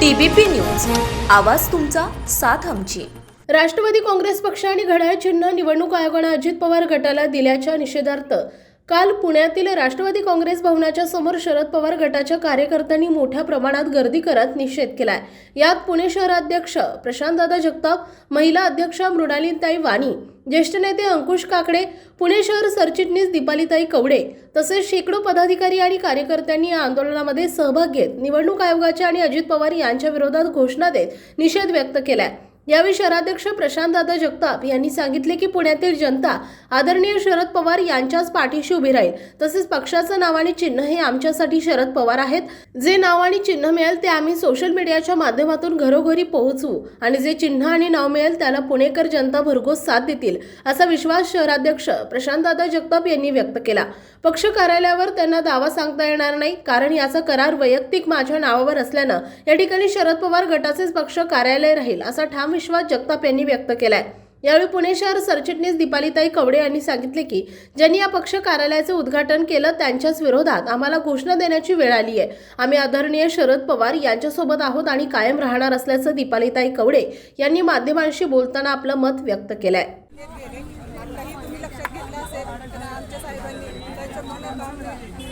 TBP news. आवाज तुमचा साथ आमची. राष्ट्रवादी काँग्रेस पक्ष आणि घड्याळ चिन्ह निवडणूक आयोगानं अजित पवार गटाला दिल्याच्या निषेधार्थ काल पुण्यातील राष्ट्रवादी काँग्रेस भवनाच्या समोर शरद पवार गटाच्या कार्यकर्त्यांनी मोठ्या प्रमाणात गर्दी करत निषेध केलाय. यात पुणे शहराध्यक्ष प्रशांतदादा जगताप महिला अध्यक्षा मृणालीताई वाणी ज्येष्ठ नेते अंकुश काकडे पुणे शहर सरचिटणीस दीपालीताई कवडे तसेच शेकडो पदाधिकारी आणि कार्यकर्त्यांनी या आंदोलनामध्ये सहभाग घेत निवडणूक आयोगाच्या आणि अजित पवार यांच्या विरोधात घोषणा देत निषेध व्यक्त केलाय. यावेळी शहराध्यक्ष प्रशांतदादा जगताप यांनी सांगितले की पुण्यातील जनता आदरणीय शरद पवार यांच्याच पाठीशी उभी राहील. तसेच पक्षाचं नाव आणि चिन्ह हे आमच्यासाठी शरद पवार आहेत. जे नाव आणि चिन्ह मिळेल ते आम्ही सोशल मीडियाच्या माध्यमातून घरोघरी पोहोचवू आणि जे चिन्ह आणि नाव मिळेल त्याला पुणेकर जनता भरघोस साथ देतील असा विश्वास शहराध्यक्ष प्रशांतदादा जगताप यांनी व्यक्त केला. पक्ष कार्यालयावर त्यांना दावा सांगता येणार नाही कारण याचा करार वैयक्तिक माझ्या नावावर असल्यानं या ठिकाणी शरद पवार गटाचेच पक्ष कार्यालय राहील असा ठाम विश्वास जगताप यांनी व्यक्त केलाय. यावेळी पुणे शहर सरचिटणीस दीपालीताई कवडे यांनी सांगितले की ज्यांनी या पक्ष कार्यालयाचे उद्घाटन केलं त्यांच्याच विरोधात आम्हाला घोषणा देण्याची वेळ आली आहे. आम्ही आदरणीय शरद पवार यांच्यासोबत आहोत आणि कायम राहणार असल्याचं दीपालीताई कवडे यांनी माध्यमांशी बोलताना आपलं मत व्यक्त केलं आहे आमच्या साहेबांनी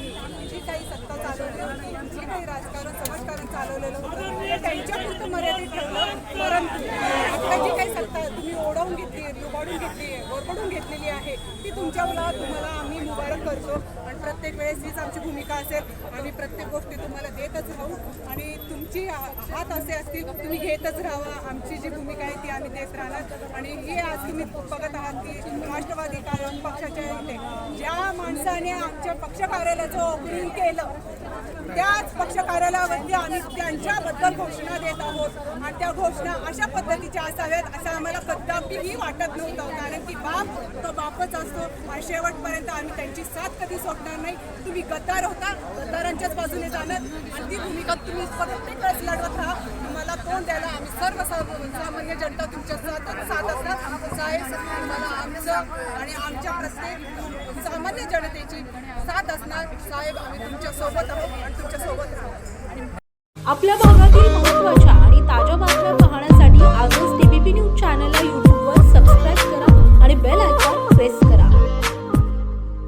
तुमच्या मुलावर तुम्हाला आम्ही मुबारक करतो. आणि प्रत्येक वेळेस हीच आमची भूमिका असेल. आम्ही प्रत्येक गोष्टी तुम्हाला देतच राहू. आणि तुमची हात असे असतील तुम्ही घेतच राहावा. आमची जी भूमिका आहे ती आम्ही देत राहणार. आणि हे आज तुम्ही बघत आहात की राष्ट्रवादी कायम पक्षाच्या माणसाने आमच्या पक्ष कार्यालयाचं ओपनिंग केलं त्याच पक्ष कार्यालयावरती आम्ही त्यांच्याबद्दल घोषणा देत आहोत. आणि त्या घोषणा अशा पद्धतीच्या असाव्यात असं आम्हाला कदापिही वाटत नव्हतं. कारण की बाप तो बापच असतो. आणि शेवटपर्यंत आम्ही त्यांची साथ कधी सोडणार नाही. तुम्ही गद्दार होता गद्दारांच्याच बाजूने जाणार. आणि ती भूमिका तुम्ही प्रत्येक वेळेस लढवत राहा. तुम्हाला तोंड द्यायला आम्ही सर्व सामान्य जनता तुमच्या साथ साथ असतात साहेब तुम्हाला आमचं आणि आमच्या प्रत्येक आपल्या भागातील महत्त्वाच्या आणि ताज्या बातम्या पाहण्यासाठी आजच डीबीपी न्यूज चॅनलला